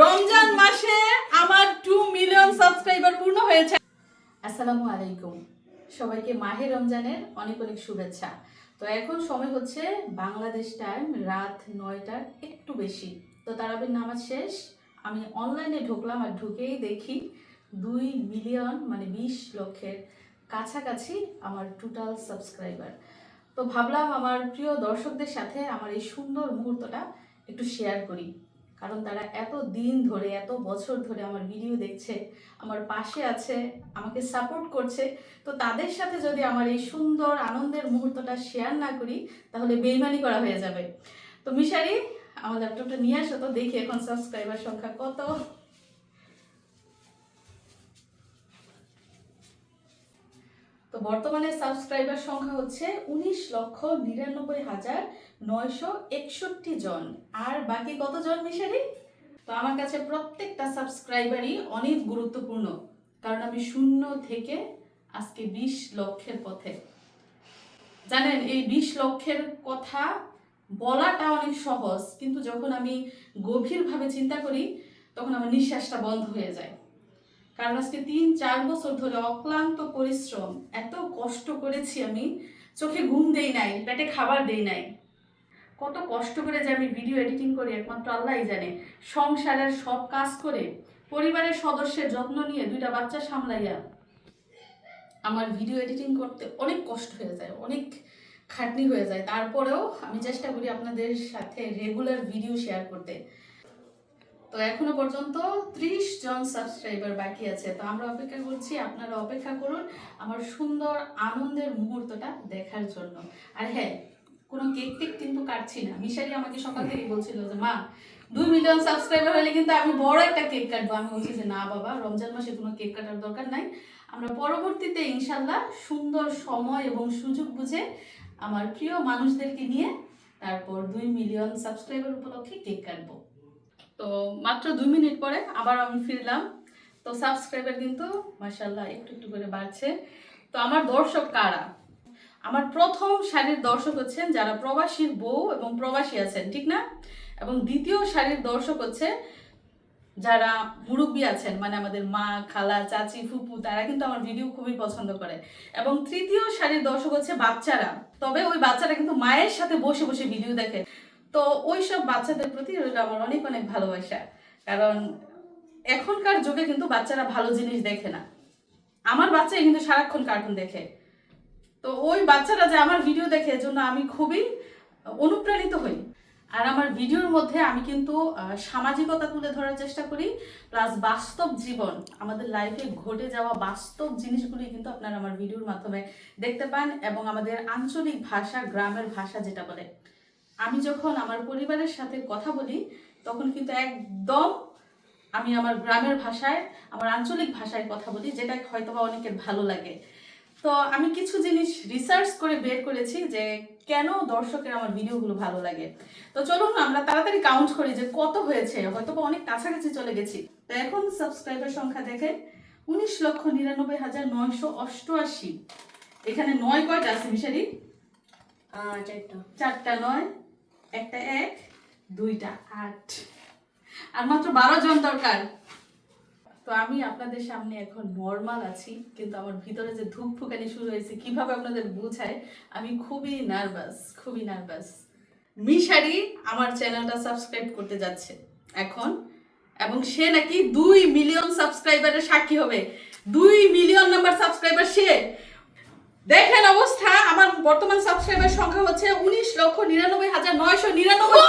রমজান মাসে আমার two million subscriber পূর্ণ হয়েছে। আসসালামু আলাইকুম। সবাইকে মাহে রমজানের অনেক অনেক শুভেচ্ছা। তো এখন সময় হচ্ছে বাংলাদেশ টাইম রাত নয়টার একটু বেশি। তো তারাবির নামাজ শেষ। আমি অনলাইনে ঢুকলাম আর ঢুকেই দেখি দুই মিলিয়ন মানে বিশ লক্ষের কাছাকাছি আমার টোটাল সাবস্ক্রাইবার তো ভাবলাম আমার প্রিয় দর্শকদের সাথে আমার এই সুন্দর মুহূর্তটা একটু শেয়ার করি। কারণ তারা এত দিন ধরে, এত বছর ধরে আমার ভিডিও দেখছে, আমার পাশে আছে, আমাকে সাপোর্ট করছে। তো তাদের সাথে যদি আমার এই সুন্দর আনন্দের মুহূর্তটা শেয়ার না করি, তাহলে বেইমানি করা হয়ে যাবে। তো মিশারি আমার ল্যাপটপটা নিয়ে আসো তো, দেখি এখন সাবস্ক্রাইবার সংখ্যা কত। তো বর্তমানে সাবস্ক্রাইবার সংখ্যা হচ্ছে উনিশ লক্ষ নিরানব্বই হাজার নয়শো একষট্টি জন। আর বাকি কতজন মিশারি তো আমার কাছে প্রত্যেকটা সাবস্ক্রাইবারই অনেক গুরুত্বপূর্ণ, কারণ আমি শূন্য থেকে আজকে বিশ লক্ষের পথে। জানেন, এই বিশ লক্ষের কথা বলাটা অনেক সহজ, কিন্তু যখন আমি গভীরভাবে চিন্তা করি, তখন আমার নিঃশ্বাসটা বন্ধ হয়ে যায়। কারণ আজকে তিন, চার বছর ধরে অক্লান্ত পরিশ্রম, এত কষ্ট করেছি আমি, চোখে ঘুম দেই নাই, পেটে খাবার দেই নাই। কত কষ্ট করে যে আমি ভিডিও এডিটিং করি, একমাত্র আল্লাহই জানে। সংসারের সব কাজ করে পরিবারের সদস্যের যত্ন নিয়ে দুইটা বাচ্চা সামলাইয়া আমার ভিডিও এডিটিং করতে অনেক কষ্ট হয়ে যায়, অনেক খাটনি হয়ে যায়। তারপরেও আমি চেষ্টা করি আপনাদের সাথে রেগুলার ভিডিও শেয়ার করতে। তো এখনও পর্যন্ত ত্রিশ জন সাবস্ক্রাইবার বাকি আছে। তো আমরা অপেক্ষা করছি, আপনারা অপেক্ষা করুন আমার সুন্দর আনন্দের মুহূর্তটা দেখার জন্য। আর হ্যাঁ কোনো কেক টেক কিন্তু কাটছি না। মিশারি আমাকে সকাল থেকে বলছিল যে, মা, দুই মিলিয়ন সাবস্ক্রাইবার হলে কিন্তু আমি বড় একটা কেক কাটবো। আমি বলছি যে, না বাবা, রমজান মাসে কোনো কেক কাটার দরকার নাই। আমরা পরবর্তীতে ইনশাল্লাহ সুন্দর সময় এবং সুযোগ বুঝে আমার প্রিয় মানুষদেরকে নিয়ে তারপর দুই মিলিয়ন সাবস্ক্রাইবার উপলক্ষে কেক কাটবো। তো মাত্র দুই মিনিট পরে আবার আমি ফিরলাম। তো সাবস্ক্রাইবার কিন্তু মাসাল্লাহ একটু একটু করে বাড়ছে। তো আমার দর্শক কারা? আমার প্রথম সারির দর্শক হচ্ছেন যারা প্রবাসীর বউ এবং প্রবাসী আছেন, ঠিক না? এবং দ্বিতীয় সারির দর্শক হচ্ছে যারা মুরব্বী আছেন মানে আমাদের মা, খালা, চাচি, ফুপু, তারা কিন্তু আমার ভিডিও খুবই পছন্দ করে। এবং তৃতীয় সারির দর্শক হচ্ছে বাচ্চারা। তবে ওই বাচ্চারা কিন্তু মায়ের সাথে বসে বসে ভিডিও দেখে। তো ওই সব বাচ্চাদের প্রতি আমার অনেক অনেক ভালোবাসা। কারণ এখনকার যুগে কিন্তু বাচ্চারা ভালো জিনিস দেখে না। আমার বাচ্চাই কিন্তু সারাক্ষণ কার্টুন দেখে। তো ওই বাচ্চারা যে আমার ভিডিও দেখে জন্য আমি খুবই অনুপ্রাণিত হই। আর আমার ভিডিওর মধ্যে আমি কিন্তু সামাজিকতা তুলে ধরার চেষ্টা করি প্লাস বাস্তব জীবন। আমাদের লাইফে ঘটে যাওয়া বাস্তব জিনিসগুলি কিন্তু আপনারা আমার ভিডিওর মাধ্যমে দেখতে পান এবং আমাদের আঞ্চলিক ভাষা, গ্রামের ভাষা যেটা বলে। আমি যখন আমার পরিবারের সাথে কথা বলি তখন কিন্তু একদম আমি আমার গ্রামের ভাষায় আমার আঞ্চলিক ভাষায় কথা বলি যেটা হয়তো বা অনেকের ভালো লাগে। তো আমি কিছু জিনিস রিসার্চ করে বের করেছি যে কেন দর্শকের আমার ভিডিওগুলো ভালো লাগে। তো চলুন আমরা তাড়াতাড়ি কাউন্ট করি যে কত হয়েছে হয়তো বা অনেক কাছাকাছি চলে গেছি। তো এখন সাবস্ক্রাইবার সংখ্যা দেখে উনিশ লক্ষ নিরানব্বই হাজার নয়শো অষ্টআশি। এখানে নয় কয়টা আছে মিশারি চারটা। চারটা নয়। একটা এক, দুইটা আট। আর মাত্র বারো জন দরকার। তো আমি আপনাদের সামনে এখন নর্মাল আছি, কিন্তু আমার ভিতরে যে ধূপ ফুকানি শুরু হয়েছে, কীভাবে আপনাদের বোঝায়, আমি খুবই নার্ভাস খুবই নার্ভাস মিশারি আমার চ্যানেলটা সাবস্ক্রাইব করতে যাচ্ছে এখন, এবং সে নাকি দুই মিলিয়ন সাবস্ক্রাইবারের সাক্ষী হবে। দুই মিলিয়ন নাম্বার সাবস্ক্রাইবার সে। দেখেন অবস্থা আমার বর্তমান সাবস্ক্রাইবার সংখ্যা হচ্ছে উনিশ লক্ষ নিরানব্বই হাজার নয়শো নিরানব্বই।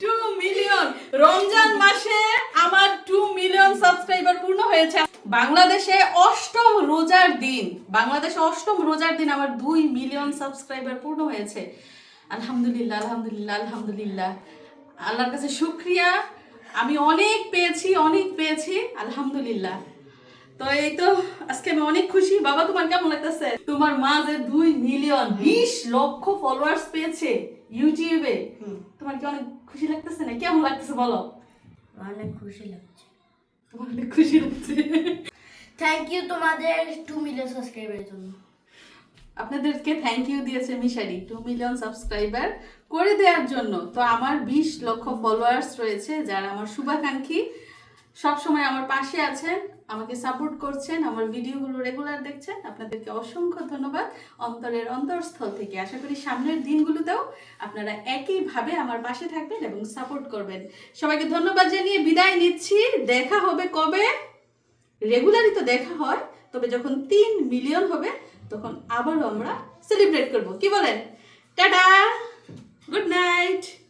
টু মিলিয়ন রমজান মাসে আমার টু মিলিয়ন সাবস্ক্রাইবার পূর্ণ হয়েছে। বাংলাদেশে অষ্টম রোজার দিন। বাংলাদেশে অষ্টম রোজার দিন আমার দুই মিলিয়ন সাবস্ক্রাইবার পূর্ণ হয়েছে। আলহামদুলিল্লাহ আলহামদুলিল্লাহ আলহামদুলিল্লাহ। আল্লাহর কাছে শুক্রিয়া। আমি অনেক পেয়েছি অনেক পেয়েছি আলহামদুলিল্লাহ। তো এই তো আজকে আমি অনেক খুশি। বাবা তোমার কেমন লাগতেছে? তোমার মা যে দুই মিলিয়ন বিশ লক্ষ ফলোয়ার্স পেয়েছে ইউটিউবে। তোমার কি অনেক খুশি লাগতেছে না কেমন লাগতেছে বলো? অনেক খুশি লাগছে। তোমার অনেক খুশি লাগছে। থ্যাংক ইউ তোমাদের টু মিলিয়ন সাবস্ক্রাইবারের জন্য। আপনাদেরকে থ্যাংক ইউ দিয়েছে মিশারি টু মিলিয়ন সাবস্ক্রাইবার করে দেওয়ার জন্য। তো আমার বিশ লক্ষ ফলোয়ার্স রয়েছে যারা আমার শুভাকাঙ্ক্ষী। সবসময় আমার পাশে আছেন, আমাকে সাপোর্ট করছেন, আমার ভিডিওগুলো রেগুলার দেখছেন। আপনাদেরকে অসংখ্য ধন্যবাদ অন্তরের অন্তরস্থল থেকে। আশা করি সামনের দিনগুলোতেও আপনারা একইভাবে আমার পাশে থাকবেন এবং সাপোর্ট করবেন। সবাইকে ধন্যবাদ জানিয়ে বিদায় নিচ্ছি। দেখা হবে কবে? রেগুলারই তো দেখা হয়, তবে যখন তিন মিলিয়ন হবে, তখন আবারও আমরা সেলিব্রেট করব। কি বলেন? টাটা! Good night.